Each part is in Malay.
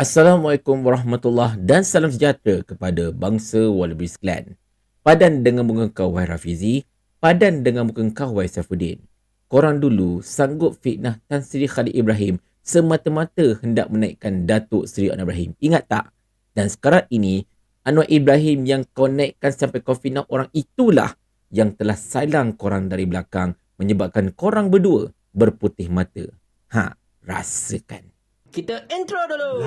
Assalamualaikum warahmatullahi dan salam sejahtera kepada bangsa Wallaby sekalian. Padan dengan muka kau wahai Rafizi, padan dengan muka kau wahai Saifuddin. Korang dulu sanggup fitnah Tan Sri Khalid Ibrahim semata-mata hendak menaikkan Datuk Seri Anwar Ibrahim. Ingat tak? Dan sekarang ini, Anwar Ibrahim yang kau naikkan sampai kau fitnah orang itulah yang telah silang korang dari belakang menyebabkan korang berdua berputih mata. Ha, rasakan. Kita intro dulu.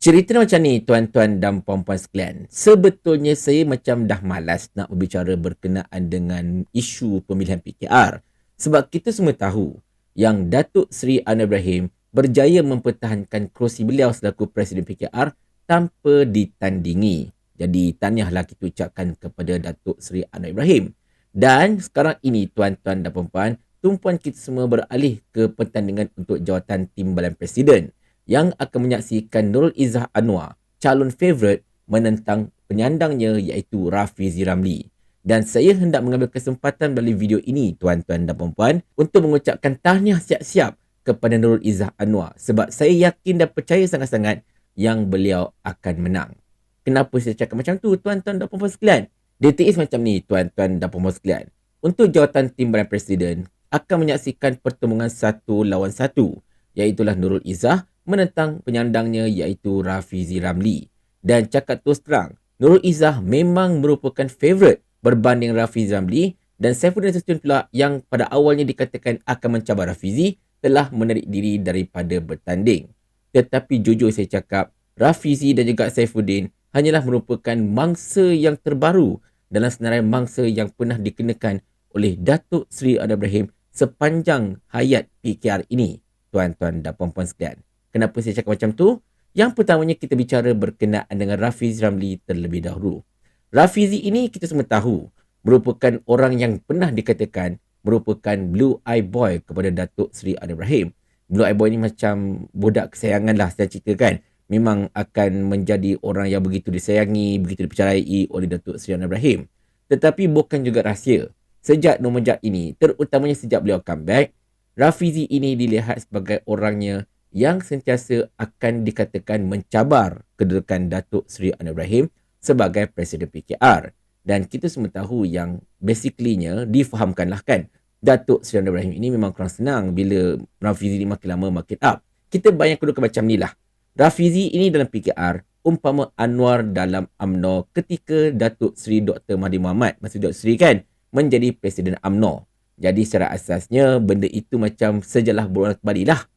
Cerita macam ni tuan-tuan dan puan-puan sekalian. Sebetulnya saya macam dah malas nak berbicara berkenaan dengan isu pemilihan PKR. Sebab kita semua tahu yang Datuk Seri Anwar Ibrahim berjaya mempertahankan kerusi beliau selaku Presiden PKR tanpa ditandingi. Jadi tahniahlah kita ucapkan kepada Datuk Seri Anwar Ibrahim. Dan sekarang ini tuan-tuan dan puan-puan, tumpuan kita semua beralih ke pertandingan untuk jawatan Timbalan Presiden yang akan menyaksikan Nurul Izzah Anwar, calon favourite menentang penyandangnya iaitu Rafizi Ramli. Dan saya hendak mengambil kesempatan melalui video ini tuan-tuan dan puan-puan untuk mengucapkan tahniah siap-siap kepada Nurul Izzah Anwar sebab saya yakin dan percaya sangat-sangat yang beliau akan menang. Kenapa saya cakap macam tu tuan-tuan dan puan-puan sekalian? DTS macam ni tuan-tuan dan puan sekalian. Untuk jawatan timbalan presiden akan menyaksikan pertemuan satu lawan satu iaitulah Nurul Izzah menentang penyandangnya iaitu Rafizi Ramli. Dan cakap terus terang, Nurul Izzah memang merupakan favourite berbanding Rafizi Ramli dan Saifuddin Sastun pula yang pada awalnya dikatakan akan mencabar Rafizi telah menarik diri daripada bertanding. Tetapi jujur saya cakap, Rafizi dan juga Saifuddin hanyalah merupakan mangsa yang terbaru dalam senarai mangsa yang pernah dikenakan oleh Datuk Seri Anwar Ibrahim sepanjang hayat PKR ini, tuan-tuan dan puan-puan sekalian. Kenapa saya cakap macam tu? Yang pertamanya kita bicara berkenaan dengan Rafizi Ramli terlebih dahulu. Rafizi ini kita semua tahu merupakan orang yang pernah dikatakan merupakan blue eye boy kepada Datuk Seri Anwar Ibrahim. Blue eye boy ni macam budak kesayangan lah saya ceritakan memang akan menjadi orang yang begitu disayangi, begitu dipercayai oleh Datuk Seri Anwar Ibrahim. Tetapi bukan juga rahsia. Sejak Nomejat ini, terutamanya sejak beliau comeback, Rafizi ini dilihat sebagai orangnya yang sentiasa akan dikatakan mencabar kedudukan Datuk Seri Anwar Ibrahim sebagai Presiden PKR. Dan kita semua tahu yang basically-nya difahamkanlah kan, Datuk Seri Anwar Ibrahim ini memang kurang senang bila Rafizi ini makin lama makin up. Kita bayang kedudukan macam ni lah. Rafizi ini dalam PKR umpama Anwar dalam AMNO ketika Datuk Seri Dr. Mahdi Muhammad, Masih Dr. Seri kan, menjadi Presiden AMNO. Jadi secara asasnya benda itu macam sejalah berulang kembali lah.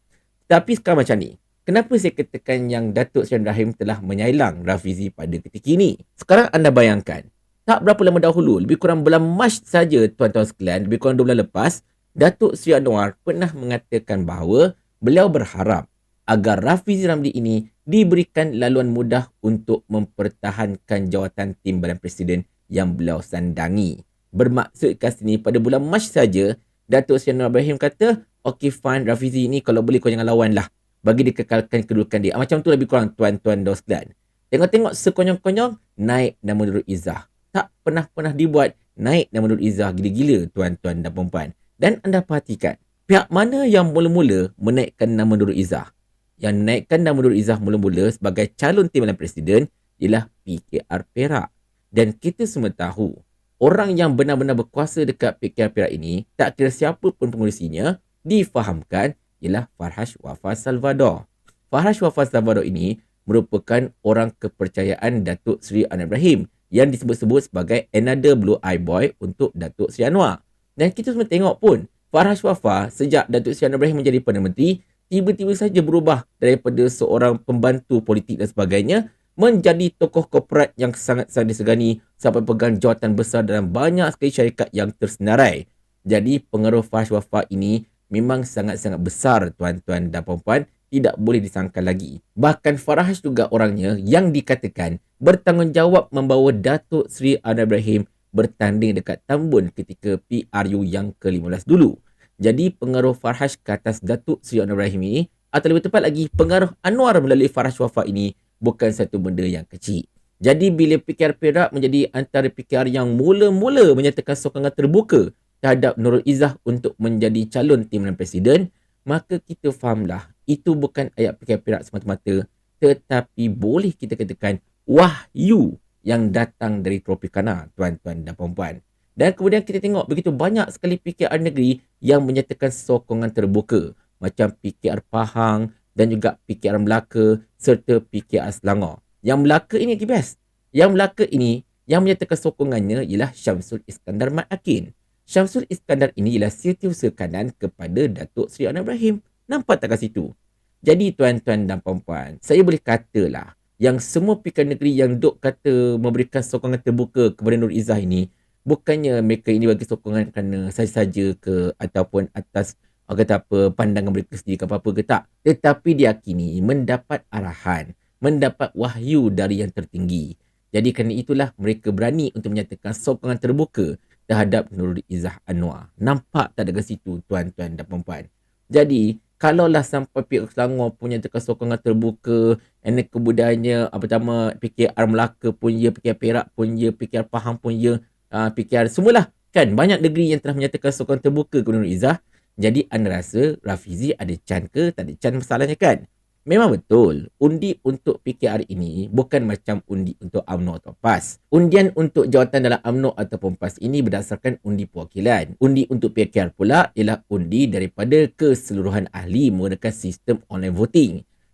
Tapi sekarang macam ni, kenapa saya katakan yang Datuk Seri Ibrahim telah menyailang Rafizi pada ketika ini? Sekarang anda bayangkan, tak berapa lama dahulu, lebih kurang bulan Mac saja tuan-tuan sekalian, lebih kurang 2 bulan lepas, Datuk Seri Anwar pernah mengatakan bahawa beliau berharap agar Rafizi Ramli ini diberikan laluan mudah untuk mempertahankan jawatan timbalan presiden yang beliau sandangi. Bermaksud kat sini pada bulan Mac saja Datuk Seri Anwar Ibrahim kata, "Okey fine Rafizi ini kalau boleh kau jangan lawan lah bagi dikekalkan kedudukan dia." Macam tu lebih kurang tuan-tuan dan sekalian. Tengok-tengok sekonyong-konyong naik nama Nurul Izzah. Tak pernah-pernah dibuat naik nama Nurul Izzah gila-gila tuan-tuan dan puan Dan anda perhatikan, pihak mana yang mula-mula menaikkan nama Nurul Izzah? Yang naikkan nama Nurul Izzah mula-mula sebagai calon timbalan presiden ialah PKR Perak. Dan kita semua tahu, orang yang benar-benar berkuasa dekat PKR Perak ini, tak kira siapa pun pengurusinya, difahamkan ialah Farhash Wafa Salvador. Farhash Wafa Salvador ini merupakan orang kepercayaan Datuk Seri Anwar Ibrahim yang disebut-sebut sebagai another blue eye boy untuk Datuk Seri Anwar. Dan kita semua tengok pun, Farhash Wafa sejak Datuk Seri Anwar Ibrahim menjadi Perdana Menteri, tiba-tiba saja berubah daripada seorang pembantu politik dan sebagainya menjadi tokoh korporat yang sangat-sangat disegani sampai pegang jawatan besar dalam banyak sekali syarikat yang tersenarai. Jadi pengaruh Fahash Wafa ini memang sangat-sangat besar tuan-tuan dan puan-puan tidak boleh disangkal lagi. Bahkan Farahash juga orangnya yang dikatakan bertanggungjawab membawa Datuk Seri Anwar Ibrahim bertanding dekat Tambun ketika PRU yang ke-15 dulu. Jadi pengaruh Farhash ke atas Datuk Seri Anwar Ibrahim ini atau lebih tepat lagi pengaruh Anwar melalui Farhash Wafa ini bukan satu benda yang kecil. Jadi bila PKR Perak menjadi antara PKR yang mula-mula menyatakan sokongan terbuka terhadap Nurul Izzah untuk menjadi calon timbalan presiden, maka kita fahamlah itu bukan ayat PKR Perak semata-mata tetapi boleh kita katakan wahyu yang datang dari Tropicana, tuan-tuan dan puan-puan. Dan kemudian kita tengok begitu banyak sekali PKR negeri yang menyatakan sokongan terbuka macam PKR Pahang dan juga PKR Melaka serta PKR Selangor. Yang Melaka ini lagi best. Yang Melaka ini yang menyatakan sokongannya ialah Syamsul Iskandar Mat Akin. Syamsul Iskandar ini ialah setiausaha kanan kepada Datuk Seri Anwar Ibrahim. Nampak tak kat situ? Jadi tuan-tuan dan puan-puan, saya boleh katalah yang semua PKR negeri yang duk kata memberikan sokongan terbuka kepada Nur Izzah ini bukannya mereka ini bagi sokongan kerana saja-saja ke ataupun atas orang kata apa pandangan mereka sendiri ke apa-apa ke tak. Tetapi diakini mendapat arahan mendapat wahyu dari yang tertinggi. Jadi kerana itulah mereka berani untuk menyatakan sokongan terbuka terhadap Nurul Izzah Anwar. Nampak tak ada situ tuan-tuan dan puan-puan? Jadi kalaulah sampai pihak Selangor punya tekan sokongan terbuka and kebudayaannya apa pertama PKR Melaka pun ya PKR Perak pun ya PKR Pahang pun ya uh, PKR semualah kan banyak negeri yang telah menyatakan sokongan terbuka kepada Nur Izzah jadi anda rasa Rafizi ada can ke tak ada can masalahnya kan Memang betul, undi untuk PKR ini bukan macam undi untuk UMNO atau PAS. Undian untuk jawatan dalam UMNO ataupun PAS ini berdasarkan undi perwakilan. Undi untuk PKR pula ialah undi daripada keseluruhan ahli menggunakan sistem online voting.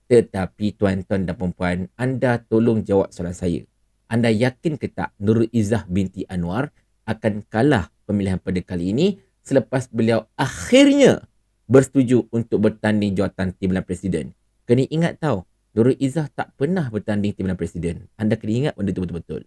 Tetapi tuan-tuan dan perempuan, anda tolong jawab soalan saya. Anda yakin ke tak Nurul Izzah binti Anwar akan kalah pemilihan pada kali ini selepas beliau akhirnya bersetuju untuk bertanding jawatan timbalan presiden? Kena ingat tau, Nurul Izzah tak pernah bertanding timbalan presiden. Anda kena ingat benda tu betul-betul.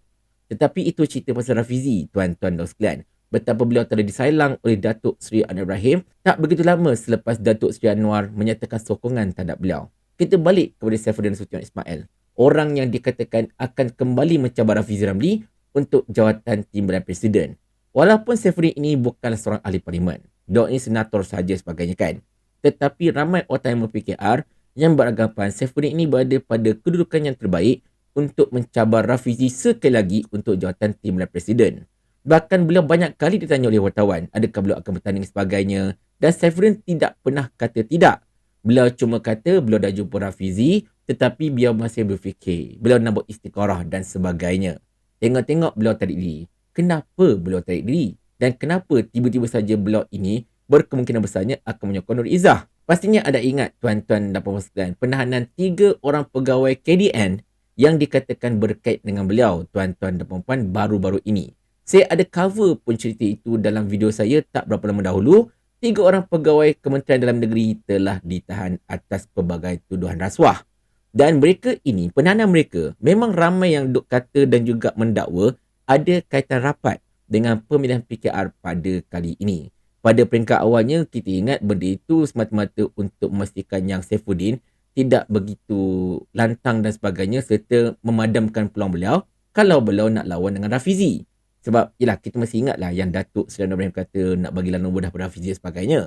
Tetapi itu cerita pasal Rafizi, tuan-tuan dan sekalian. Betapa beliau telah disailang oleh Datuk Seri Anwar Ibrahim tak begitu lama selepas Datuk Seri Anwar menyatakan sokongan terhadap beliau. Kita balik kepada Saifuddin Sution Ismail. Orang yang dikatakan akan kembali mencabar Rafizi Ramli untuk jawatan timbalan presiden. Walaupun Saifuddin ini bukanlah seorang ahli parlimen. Dia ini senator saja sebagainya kan. Tetapi ramai orang yang berPKR yang beranggapan Saifuddin ini berada pada kedudukan yang terbaik untuk mencabar Rafizi sekali lagi untuk jawatan timbalan presiden. Bahkan beliau banyak kali ditanya oleh wartawan adakah beliau akan bertanding sebagainya dan Saifuddin tidak pernah kata tidak. Beliau cuma kata beliau dah jumpa Rafizi tetapi beliau masih berfikir. Beliau nak buat istiqarah dan sebagainya. Tengok-tengok beliau tarik diri. Kenapa beliau tarik diri? Dan kenapa tiba-tiba saja beliau ini berkemungkinan besarnya akan menyokong Nur Izzah? Pastinya ada ingat tuan-tuan dan puan sekalian penahanan tiga orang pegawai KDN yang dikatakan berkait dengan beliau tuan-tuan dan puan baru-baru ini. Saya ada cover pun cerita itu dalam video saya tak berapa lama dahulu. Tiga orang pegawai Kementerian Dalam Negeri telah ditahan atas pelbagai tuduhan rasuah. Dan mereka ini, penahanan mereka memang ramai yang duk kata dan juga mendakwa ada kaitan rapat dengan pemilihan PKR pada kali ini pada peringkat awalnya kita ingat benda itu semata-mata untuk memastikan yang Saifuddin tidak begitu lantang dan sebagainya serta memadamkan peluang beliau kalau beliau nak lawan dengan Rafizi. Sebab yalah kita masih ingatlah yang Datuk Seri Ibrahim kata nak bagi lawan mudah pada Rafizi dan sebagainya.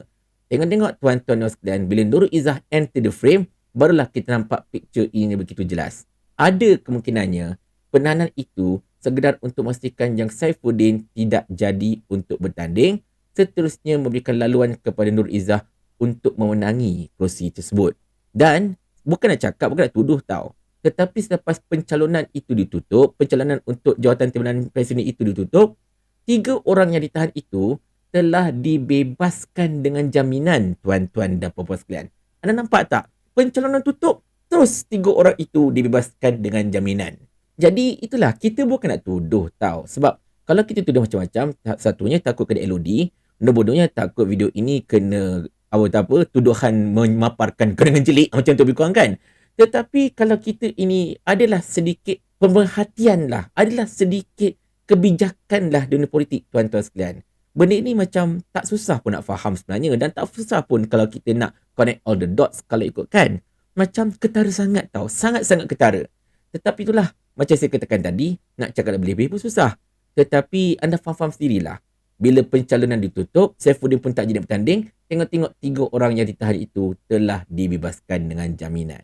Tengok-tengok tuan-tuan dan bila Nurul Izzah enter the frame barulah kita nampak picture ini begitu jelas. Ada kemungkinannya penahanan itu sekedar untuk memastikan yang Saifuddin tidak jadi untuk bertanding seterusnya memberikan laluan kepada Nur Izzah untuk memenangi kerusi tersebut. Dan bukan nak cakap, bukan nak tuduh tau. Tetapi selepas pencalonan itu ditutup, pencalonan untuk jawatan timbalan presiden itu ditutup, tiga orang yang ditahan itu telah dibebaskan dengan jaminan tuan-tuan dan puan-puan sekalian. Anda nampak tak? Pencalonan tutup, terus tiga orang itu dibebaskan dengan jaminan. Jadi itulah, kita bukan nak tuduh tau. Sebab kalau kita tuduh macam-macam, satunya takut kena LOD, bodohnya takut video ini kena apa apa tuduhan memaparkan kerengan jelik macam tu lebih kurang kan tetapi kalau kita ini adalah sedikit pemerhatian lah adalah sedikit kebijakan lah dunia politik tuan-tuan sekalian benda ini macam tak susah pun nak faham sebenarnya dan tak susah pun kalau kita nak connect all the dots kalau ikutkan macam ketara sangat tau sangat-sangat ketara tetapi itulah macam saya katakan tadi nak cakap lebih-lebih pun susah tetapi anda faham-faham sendirilah bila pencalonan ditutup, Saifuddin pun tak jadi bertanding. Tengok-tengok tiga orang yang ditahan itu telah dibebaskan dengan jaminan.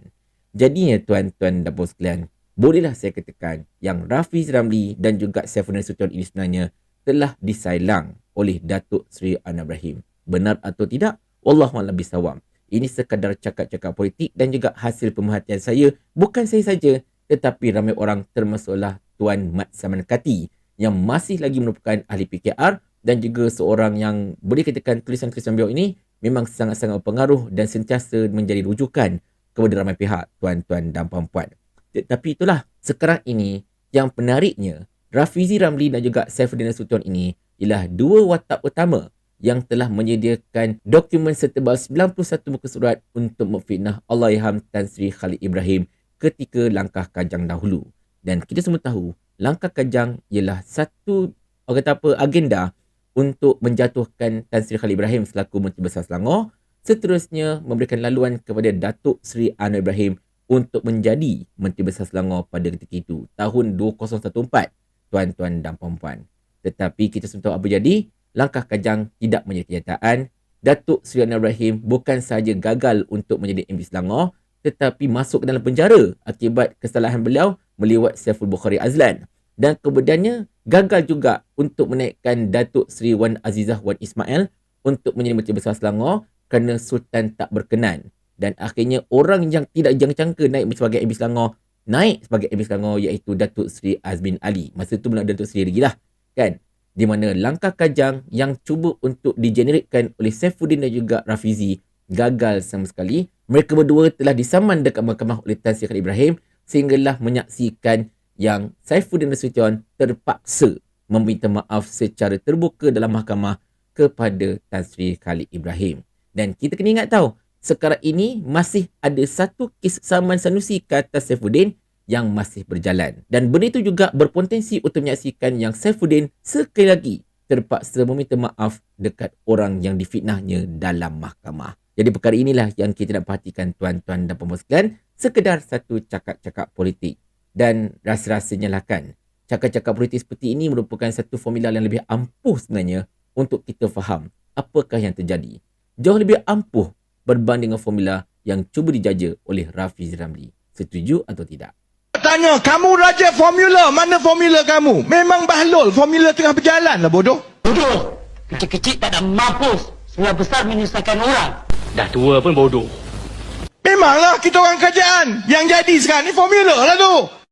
Jadinya tuan-tuan dan puan sekalian, bolehlah saya katakan yang Rafiz Ramli dan juga Saifuddin Sution ini sebenarnya telah disailang oleh Datuk Seri Anwar Ibrahim. Benar atau tidak? Wallahualam bisawam. Ini sekadar cakap-cakap politik dan juga hasil pemerhatian saya. Bukan saya saja tetapi ramai orang termasuklah Tuan Mat Saman Kati yang masih lagi merupakan ahli PKR dan juga seorang yang boleh katakan tulisan-tulisan beliau ini memang sangat-sangat berpengaruh dan sentiasa menjadi rujukan kepada ramai pihak tuan-tuan dan puan-puan. Tetapi itulah sekarang ini yang penariknya Rafizi Ramli dan juga Saifuddin Nasution ini ialah dua watak utama yang telah menyediakan dokumen setebal 91 muka surat untuk memfitnah Allahyarham Tan Sri Khalid Ibrahim ketika langkah kajang dahulu. Dan kita semua tahu, langkah kajang ialah satu orang kata apa agenda untuk menjatuhkan Tan Sri Khalid Ibrahim selaku Menteri Besar Selangor, seterusnya memberikan laluan kepada Datuk Sri Anwar Ibrahim untuk menjadi Menteri Besar Selangor pada ketika itu, tahun 2014, tuan-tuan dan puan-puan. Tetapi kita semua tahu apa jadi, langkah Kajang tidak menjadi kenyataan. Datuk Seri Anwar Ibrahim bukan sahaja gagal untuk menjadi MP Selangor, tetapi masuk ke dalam penjara akibat kesalahan beliau melewat Saiful Bukhari Azlan. Dan kemudiannya gagal juga untuk menaikkan Datuk Seri Wan Azizah Wan Ismail untuk menjadi Menteri Besar Selangor kerana Sultan tak berkenan. Dan akhirnya orang yang tidak jangka-jangka naik sebagai MP Selangor naik sebagai MP Selangor iaitu Datuk Seri Azmin Ali. Masa tu belum Datuk Seri lagi lah. Kan? di mana langkah kajang yang cuba untuk digeneritkan oleh Saifuddin dan juga Rafizi gagal sama sekali. Mereka berdua telah disaman dekat mahkamah oleh Tan Sri Ibrahim sehinggalah menyaksikan yang Saifuddin Nasution terpaksa meminta maaf secara terbuka dalam mahkamah kepada Tan Sri Khalid Ibrahim. Dan kita kena ingat tahu, sekarang ini masih ada satu kes saman Sanusi ke atas Saifuddin yang masih berjalan. Dan benda itu juga berpotensi untuk menyaksikan yang Saifuddin sekali lagi terpaksa meminta maaf dekat orang yang difitnahnya dalam mahkamah. Jadi perkara inilah yang kita nak perhatikan tuan-tuan dan puan sekalian, sekedar satu cakap-cakap politik. Dan rasa-rasanya lah kan, cakap-cakap politik seperti ini merupakan satu formula yang lebih ampuh sebenarnya untuk kita faham apakah yang terjadi. Jauh lebih ampuh berbanding dengan formula yang cuba dijaja oleh Rafiz Ramli. Setuju atau tidak? Tanya, kamu raja formula, mana formula kamu? Memang bahlul, formula tengah berjalan lah bodoh. Bodoh. Kecil-kecil tak ada mampus. Sebelah besar menyusahkan orang. Dah tua pun bodoh. Memanglah kita orang kerajaan. Yang jadi sekarang ni formula lah tu.